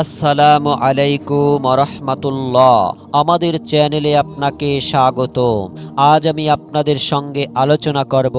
আসসালামু আলাইকুম রহমতুল্লাহ আমাদের চ্যানেলে আপনাকে স্বাগত আজ আমি আপনাদের সঙ্গে আলোচনা করব।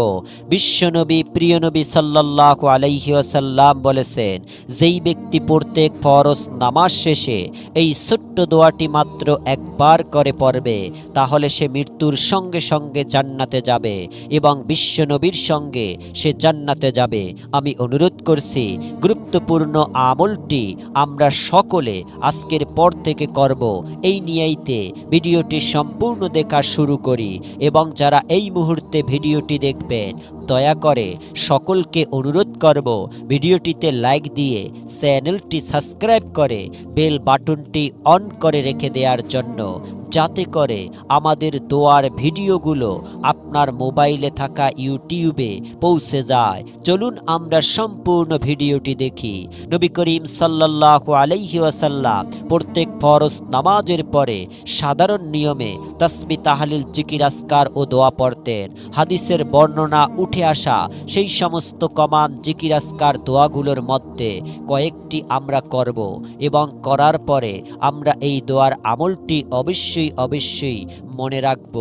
বিশ্বনবী, প্রিয়নবী সাল্লাহ আলাইসাল্লাম বলেছেন, যেই ব্যক্তি প্রত্যেক ফরজ নামাজ শেষে এই ছোট্ট দোয়াটি মাত্র একবার করে পড়বে, তাহলে সে মৃত্যুর সঙ্গে সঙ্গে জান্নাতে যাবে এবং বিশ্বনবীর সঙ্গে সে জান্নাতে যাবে। আমি অনুরোধ করছি, গুরুত্বপূর্ণ আমলটি আমরা সকলে আজকের পর থেকে করব। এই নিয়েইতে ভিডিওটি সম্পূর্ণ দেখা শুরু করি এবং যারা এই মুহূর্তে ভিডিওটি দেখবেন দয়া করে সকলকে অনুরোধ করব ভিডিওটিতে লাইক দিয়ে চ্যানেলটি সাবস্ক্রাইব করে বেল বাটনটি অন করে রেখে দেওয়ার জন্য, যাতে করে আমাদের দোয়ার ভিডিওগুলো আপনার মোবাইলে থাকা ইউটিউবে পৌঁছে যায়। চলুন আমরা সম্পূর্ণ ভিডিওটি দেখি। নবী করিম সাল্লাহ আলাইহি ওয়াসাল্লাম প্রত্যেক ফরজ নামাজের পরে সাধারণ নিয়মে তসবি, তাহালিল, জিকির আসকার ও দোয়া পড়তেন। হাদিসের বর্ণনা উঠে আসা সেই সমস্ত কমান জিকিরাস্কার দোয়াগুলোর মধ্যে কয়েকটি আমরা করব এবং করার পরে আমরা এই দোয়ার আমলটি অবশ্যই অবশ্যই মনে রাখব।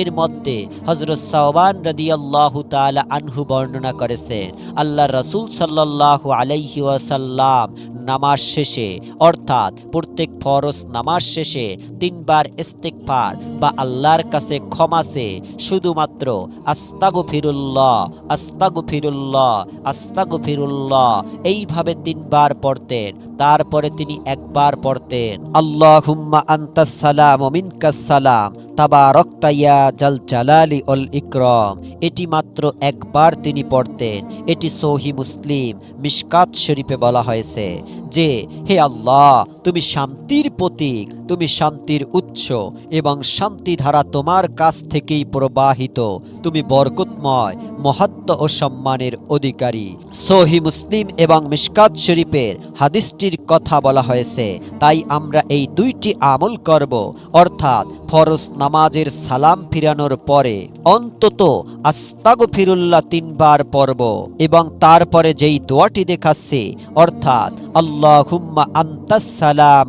এর মধ্যে হজরত সাহবান রদি আল্লাহ তালা আনহু বর্ণনা করেছেন আল্লাহ রসুল সাল্লাহ আলাইহি ওয়াসাল্লাম নামাজ শেষে, অর্থাৎ প্রত্যেক ফরজ নামাজ শেষে তিনবার ইস্তেকফার বা আল্লাহর কাছে ক্ষমাসে শুধুমাত্র আস্তাগো ফিরুল্লাহ আস্তাগো ফিরুল্লাহ আস্তাগো ফিরুল্লাহ এইভাবে তিনবার পড়তেন, তারপরে তিনি একবার পড়তেন আল্লাহ হুম্মা আন্তাসালাম মিনকাসালাম তাবা রক্তাইয়া জাল জালালি অল ইকরম। এটি মাত্র একবার তিনি পড়তেন। এটি সহি মুসলিম মিশকাত শরীফে বলা হয়েছে যে, হে আল্লাহ, তুমি শান্তির প্রতীক। তুমি শান্তির উৎস এবং শান্তি ধারা তোমার কাছ থেকেই প্রবাহিত। তুমি বরকতময় মহাত্ম ও সম্মানের অধিকারী। সহি মুসলিম এবং মিশকাত শরীফের হাদিসটির কথা বলা হয়েছে, তাই আমরা এই দুইটি আমল করব, অর্থাৎ ফরজ নামাজের সালাম ফিরানোর পরে। অন্তত আস্তাগো ফিরুল্লাহ তিনবার পর্ব এবং তারপরে যেই দোয়াটি দেখাচ্ছে, অর্থাৎ আল্লাহ হুম্মা আন্তাসালাম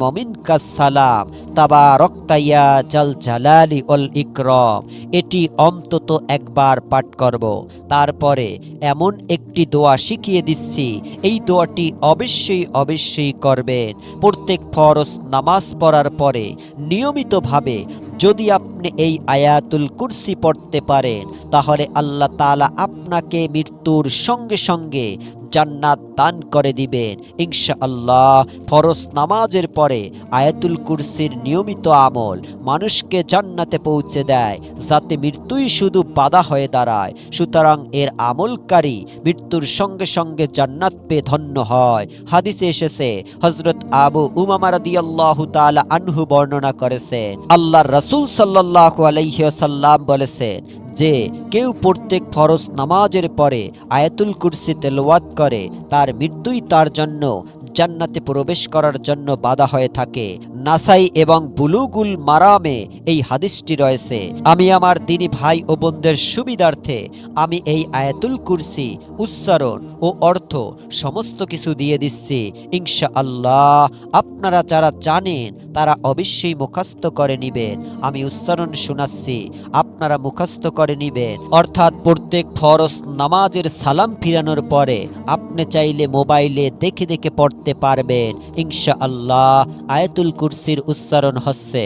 সালাম। তাবা রক্তাইয়া জাল জালালি অল ইকরম। এটি অন্তত একবার পাঠ করব। তারপরে এমন একটি দোয়া শিখিয়ে দিচ্ছি, এই দোয়াটি অবশ্যই অবশ্যই করবেন। প্রত্যেক ফরজ নামাজ পড়ার পরে নিয়মিতভাবে যদি আপনি এই আয়াতুল কুরসি পড়তে পারেন, তাহলে আল্লাহ তালা আপনাকে মৃত্যুর সঙ্গে সঙ্গে জান্নাত দান করে দিবেন। ইনশা আল্লাহ ফরজ নামাজের পরে আয়াতুল কুরসির নিয়মিত আমল মানুষকে জান্নাতে পৌঁছে দেয়, যাতে মৃত্যুই শুধু বাধা হয়ে দাঁড়ায়। সুতরাং এর আমলকারী মৃত্যুর সঙ্গে সঙ্গে জান্নাত পেয়ে ধন্য হয়। হাদিসে এসেছে হজরত আবু উমামা রাদিয়াল্লাহু তাআলা আনহু বর্ণনা করেছেন, আল্লাহর রসুল সাল্লাল্লাহু আলাইহি ওয়াসাল্লাম বলেছেন যে কেউ প্রত্যেক ফরজ নামাজের পরে আয়াতুল কুরসি তেলোয়াত করে, তার মৃত্যুই তার জন্য, জান্নাতে প্রবেশ করার জন্য বাধা হয়ে থাকে। নাসাই এবং বুলুগুল মারামে এই হাদিসটি রয়েছে। আমি আমার দিনী ভাই ও বোনদের সুবিধার্থে আমি এই আয়াতুল কুরসি, উচ্চারণ ও অর্থ সমস্ত কিছু দিয়ে দিচ্ছি। ইনশা আল্লাহ আপনারা যারা জানেন, তারা অবশ্যই মুখস্থ করে নিবেন। আমি উচ্চারণ শোনাচ্ছি, আপনারা মুখস্থ করে নিবেন। অর্থাৎ প্রত্যেক ফরস নামাজের সালাম ফিরানোর পরে আপনি চাইলে মোবাইলে দেখে দেখে পড়তে পারবেন। ইনশা আল্লাহ আয়াতুল কুরসির উচ্চারণ হচ্ছে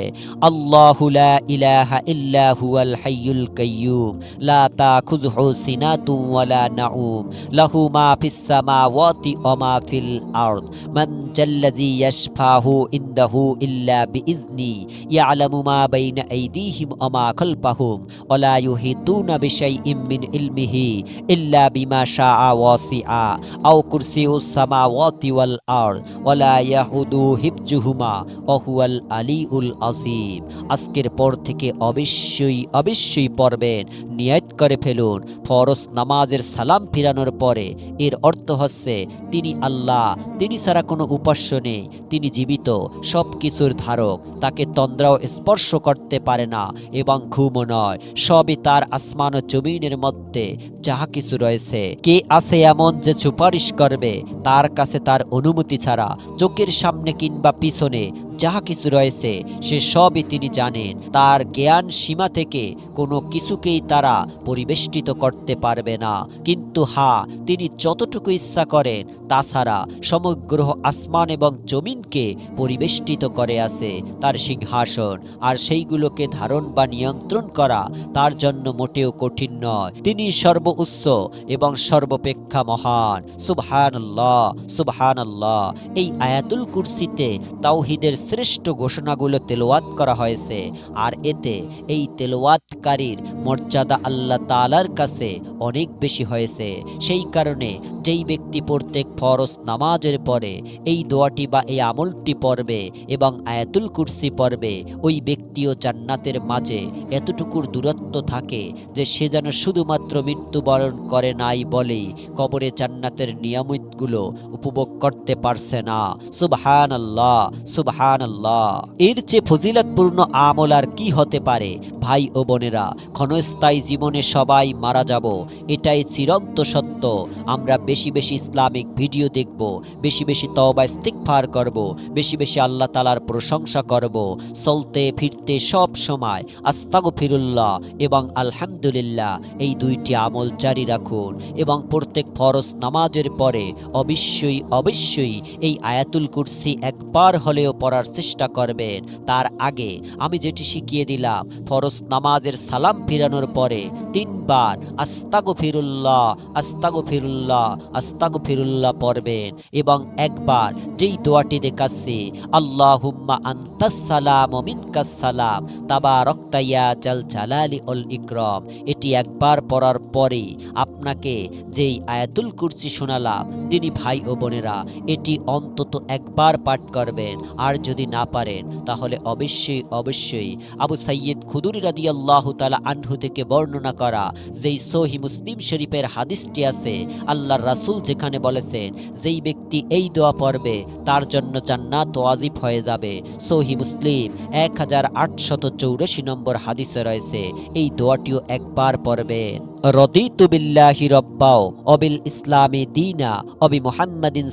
আল্লাহু লা ইলাহা ইল্লা হুয়াল হাইয়ুল কাইয়্যুম লা তাখুযহু সিনাতুম ওয়ালা নাউম লাহু মা ফিস সামাওয়াতি ওয়া মা ফিল আরদ মান জাল্লাযী ইয়াশফাহু ইনদাহু ইল্লা বিইজনি ইয়ালামু মা বাইনা আইদিহিম ওয়া মা খালফাহুম ওয়া লা ইউহিতুনা বিশাইইম মিন ইলমিহি ইল্লা বিমা শাআ ওয়াসিআ আও কুরসিউস সামাওয়াতি ওয়াল আরদ ওয়া লা ইয়াহুদু হিফজুহুমা ওয়া ওয়াহুয়াল আলী উল আসিম। আজকের পর থেকে অবশ্যই অবশ্যই পড়বেন, নিয়ত করে ফেলুন। ফরস নামাজের সালাম ফিরানোর পরে এর অর্থ হচ্ছে, তিনি আল্লাহ, তিনি ছাড়া কোনো উপাস্য নেই, তিনি জীবিত সব কিছুর ধারক। তাকে তন্দ্রাও স্পর্শ করতে পারে না, এবং ঘুমও নয়। সবই তার আসমান ও জমিনের মধ্যে যাহা কিছু রয়েছে। কে আছে এমন যে সুপারিশ করবে? তার কাছে তার অনুমতি ছাড়া, চোখের সামনে কিংবা পিছনে যাহা কিছু রয়েছে, সে সবই তিনি জানেন। তার জ্ঞান সীমা থেকে কোনো কিছুকেই তারা পরিবেষ্টিত করতে পারবে না। কিন্তু হা তিনি যতটুকু ইচ্ছা করেন, তাছাড়া সমগ্র আসমান এবং জমিনকে পরিবেষ্টিত করে আছে তার সিংহাসন। আর সেইগুলোকে ধারণ বা নিয়ন্ত্রণ করা তার জন্য মোটেও কঠিন নয়। তিনি সর্ব উচ্চ এবং সর্বপেক্ষা মহান। সুবহান সুবহান এই আয়াতুল কুরসিতে তাওহিদের শ্রেষ্ঠ ঘোষণাগুলো তেলোয়াত করা হয়েছে। আর এতে এই তেলোয়াতকারীর মর্যাদা আল্লাহ তালার কাছে অনেক বেশি হয়েছে। সেই কারণে যেই ব্যক্তি প্রত্যেক ফরজ নামাজের পরে এই দোয়াটি বা এই আমলটি পড়বে এবং আয়াতুল কুরসি পড়বে, ওই ব্যক্তিও জান্নাতের মাঝে এতটুকুর দূরত্ব থাকে যে সে যেন শুধুমাত্র মৃত্যুবরণ করে নাই বলেই কবরে জান্নাতের নিয়ামতগুলো উপভোগ করতে পারছে না। সুবহান আল্লাহ সুবহান এর চেয়ে ফজিলতপূর্ণ আমল আর কি হতে পারে? ভাই ও বোনেরা, ক্ষণস্থায়ী জীবনে সবাই মারা যাব, এটাই চিরন্ত সত্য। আমরা বেশি বেশি ইসলামিক ভিডিও দেখব, বেশি বেশি তওবা ইস্তিগফার করব, বেশি বেশি আল্লাহ তালার প্রশংসা করব। চলতে ফিরতে সব সময় আস্তাগফিরুল্লাহ এবং আলহামদুলিল্লাহ এই দুইটি আমল জারি রাখুন এবং প্রত্যেক ফরজ নামাজের পরে অবশ্যই অবশ্যই এই আয়াতুল কুরসি একবার হলেও পড়ার চেষ্টা করবেন। তার আগে আমি যেটি শিখিয়ে দিলাম, ফরজ নামাজের সালাম ফিরানোর পরে তিনবার আস্তাগো ফিরুল্লাহ আস্তাগো ফিরুল্লাহ আস্তাগো ফিরুল্লাহ পড়বেন এবং একবার যেই দোয়াটি দেখাচ্ছে আল্লাহ হুম্মা আন্তাসালাম মিনকাসালাম তাবা রক্তাইয়া জাল জালালি অল ইকরম। এটি একবার পড়ার পরে আপনাকে যেই আয়াতুল কুরসি শোনালাম, তিনি ভাই ও বোনেরা, এটি অন্তত একবার পাঠ করবেন। আর যদি না পারেন, তাহলে অবশ্যই অবশ্যই আবু সাইয়দ খুদুরি রাদি আল্লাহ তালা আনহু থেকে বর্ণনা করা যেই সহি মুসলিম শরীফের হাদিসটি আছে, আল্লাহর রাসুল যেখানে বলেছেন, যেই ব্যক্তি এই দোয়া পড়বে, তার জন্য জান্নাত ওয়াজিব হয়ে যাবে। সহি মুসলিম এক হাজার আটশত চৌরাশি নম্বর হাদিসে রয়েছে, এই দোয়াটিও একবার পড়বেন। রদিতু বিল্লাহি রব্বাও অবিল ইসলামী দিনা অবি মোহাম্মদিন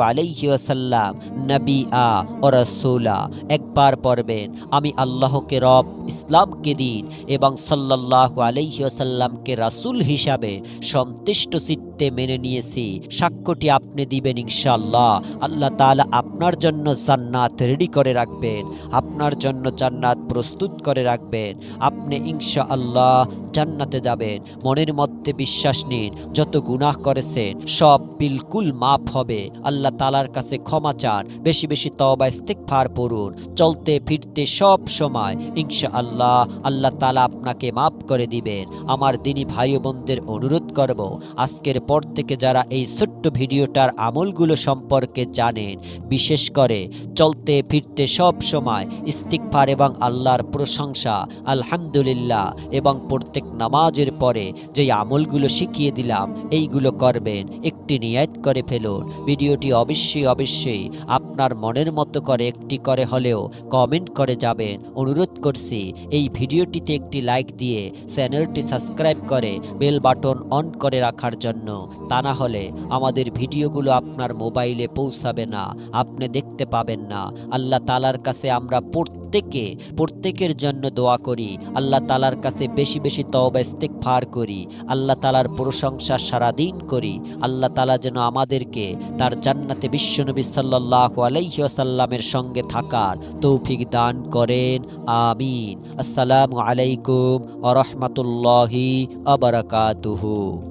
আলাইহি ওয়াসাল্লাম নবী আ ও রাসূলা। একবার পড়বেন, আমি আল্লাহকে রব, ইসলামকে দিন এবং সাল্লাল্লাহু আলাইহি ওয়াসাল্লামকে রাসূল হিসাবে সন্তুষ্ট চিত্তে মেনে নিয়েছি। সাক্ষ্যটি আপনি দিবেন ইনশাআল্লাহ। আল্লাহ তাআলা আপনার জন্য জান্নাত রেডি করে রাখবেন। আপনার জন্য জান্নাত প্রস্তুত করে রাখবেন। আপনি ইনশাআল্লাহ জান্নাতে যাবেন। মনের মধ্যে বিশ্বাস নিন, যত গুনাহ করেছেন, সব বিলকুল মাফ হবে। আল্লাহ তালার কাছে ক্ষমা চান, বেশি বেশি তবা ইস্তিকফার পড়ুন। চলতে ফিরতে সব সময় ইনশা আল্লাহ আল্লাহ তালা আপনাকে মাফ করে দিবেন। আমার দিনী ভাই বোনদের অনুরোধ করব। আজকের পর থেকে যারা এই ছোট্ট ভিডিওটার আমলগুলো সম্পর্কে জানেন, বিশেষ করে চলতে ফিরতে সব সময় ইস্তিকফার এবং আল্লাহর প্রশংসা, আলহামদুলিল্লাহ এবং প্রত্যেক নামাজের পরে যে আমলগুলো শিখিয়ে দিলাম, এইগুলো করবেন, একটি নিয়াত করে ফেলুন। ভিডিওটি অবশ্যই অবশ্যই আপনার মনের মতো করে একটি করে হলেও কমেন্ট করে যাবেন। অনুরোধ করছি, এই ভিডিওটিতে একটি লাইক দিয়ে চ্যানেলটি সাবস্ক্রাইব করে বেল বাটন অন করে রাখার জন্য। তা না হলে আমাদের ভিডিওগুলো আপনার মোবাইলে পৌঁছাবে না, আপনি দেখতে পাবেন না। আল্লাহ তালার কাছে আমরা প্রত্যেকে, প্রত্যেকের জন্য দোয়া করি। আল্লাহ তালার কাছে বেশি বেশি তওবা, ইস্তেগফার করি। আল্লাহ তালার প্রশংসা সারাদিন করি। আল্লাহ তালা যেন আমাদেরকে তার জান্নাতে বিশ্বনবী সাল্লাহ আলাইসাল্লামের সঙ্গে থাকার তৌফিক দান করেন। আমিন। আসসালামু আলাইকুম আ রহমতুল্লাহি আবরাকাতুহু